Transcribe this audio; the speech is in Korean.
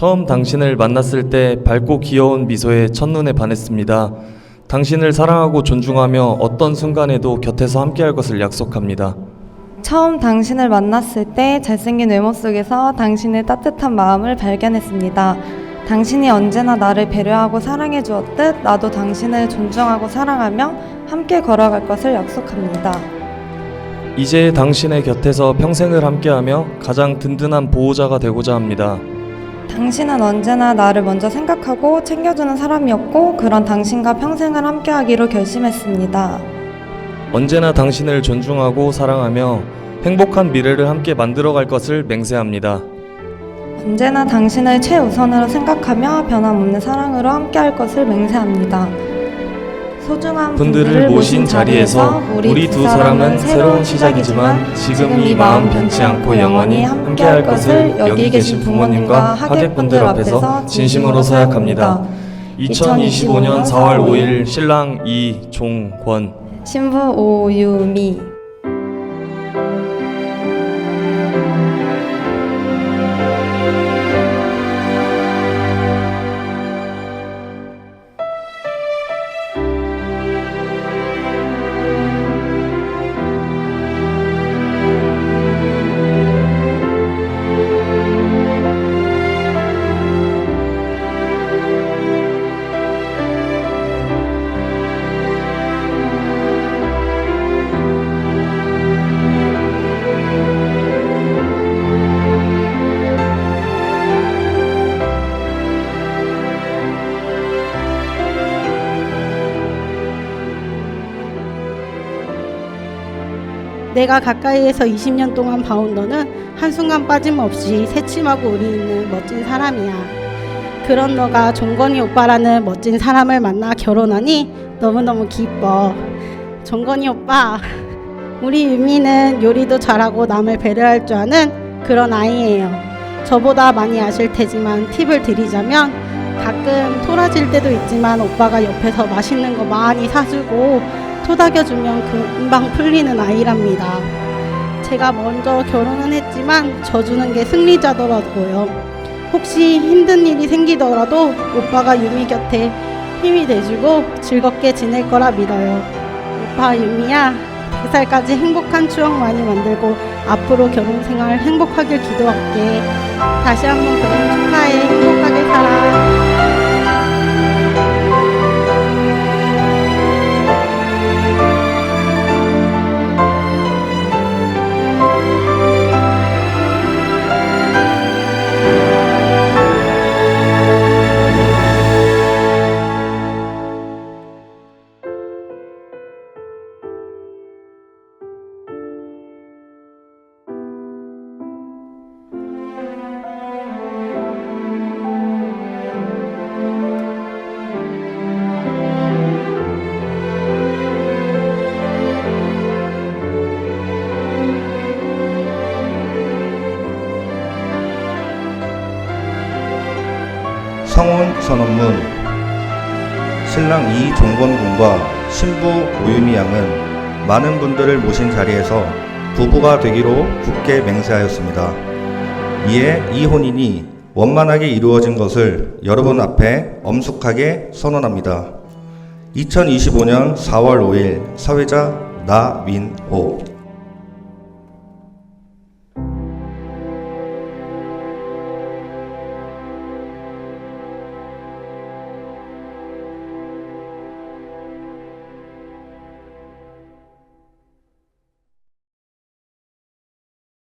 처음 당신을 만났을 때 밝고 귀여운 미소에 첫눈에 반했습니다. 당신을 사랑하고 존중하며 어떤 순간에도 곁에서 함께할 것을 약속합니다. 처음 당신을 만났을 때 잘생긴 외모 속에서 당신의 따뜻한 마음을 발견했습니다. 당신이 언제나 나를 배려하고 사랑해 주었듯 나도 당신을 존중하고 사랑하며 함께 걸어갈 것을 약속합니다. 이제 당신의 곁에서 평생을 함께하며 가장 든든한 보호자가 되고자 합니다. 당신은 언제나 나를 먼저 생각하고 챙겨주는 사람이었고 그런 당신과 평생을 함께하기로 결심했습니다. 언제나 당신을 존중하고 사랑하며 행복한 미래를 함께 만들어갈 것을 맹세합니다. 언제나 당신을 최우선으로 생각하며 변함없는 사랑으로 함께할 것을 맹세합니다. 소중한 분들을 모신 자리에서 우리 두 사람은 새로운 시작이지만 지금 이 마음 변치 않고 영원히 함께할 것을 여기 계신 부모님과 하객분들 앞에서 진심으로 서약합니다. 2025년 4월 5일 신랑 이종권. 신부 오유미 내가 가까이에서 20년 동안 봐온 너는 한순간 빠짐없이 새침하고 의리 있는 멋진 사람이야. 그런 너가 종건이 오빠라는 멋진 사람을 만나 결혼하니 너무너무 기뻐. 종건이 오빠, 우리 유미는 요리도 잘하고 남을 배려할 줄 아는 그런 아이예요. 저보다 많이 아실 테지만 팁을 드리자면 가끔 토라질 때도 있지만 오빠가 옆에서 맛있는 거 많이 사주고 토닥여주면 금방 풀리는 아이랍니다. 제가 먼저 결혼은 했지만 져주는 게 승리자더라고요. 혹시 힘든 일이 생기더라도 오빠가 유미 곁에 힘이 돼주고 즐겁게 지낼 거라 믿어요. 오빠 유미야, 100살까지 행복한 추억 많이 만들고 앞으로 결혼 생활 행복하길 기도할게. 다시 한번 결혼 축하해. 행복하게 살아. 성혼 선언문 신랑 이종건 군과 신부 오유미 양은 많은 분들을 모신 자리에서 부부가 되기로 굳게 맹세하였습니다. 이에 이 혼인이 원만하게 이루어진 것을 여러분 앞에 엄숙하게 선언합니다. 2025년 4월 5일 사회자 나민호